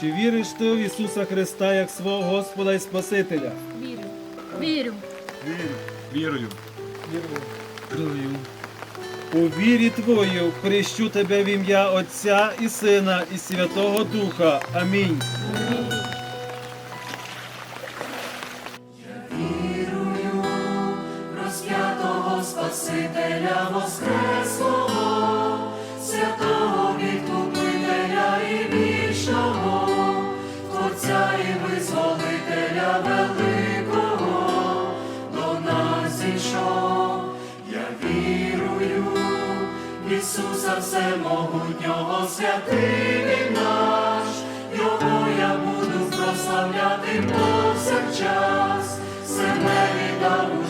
Чи віриш ти в Ісуса Христа як свого Господа і Спасителя? Вірю. Вірю. Вірю. Вірую. Вірую. У вірі твою хрещу тебе в ім'я Отця і Сина і Святого Духа. Амінь. розп'ятого всемогутнього святий наш, його я буду прославляти повсякчас, себе віддав.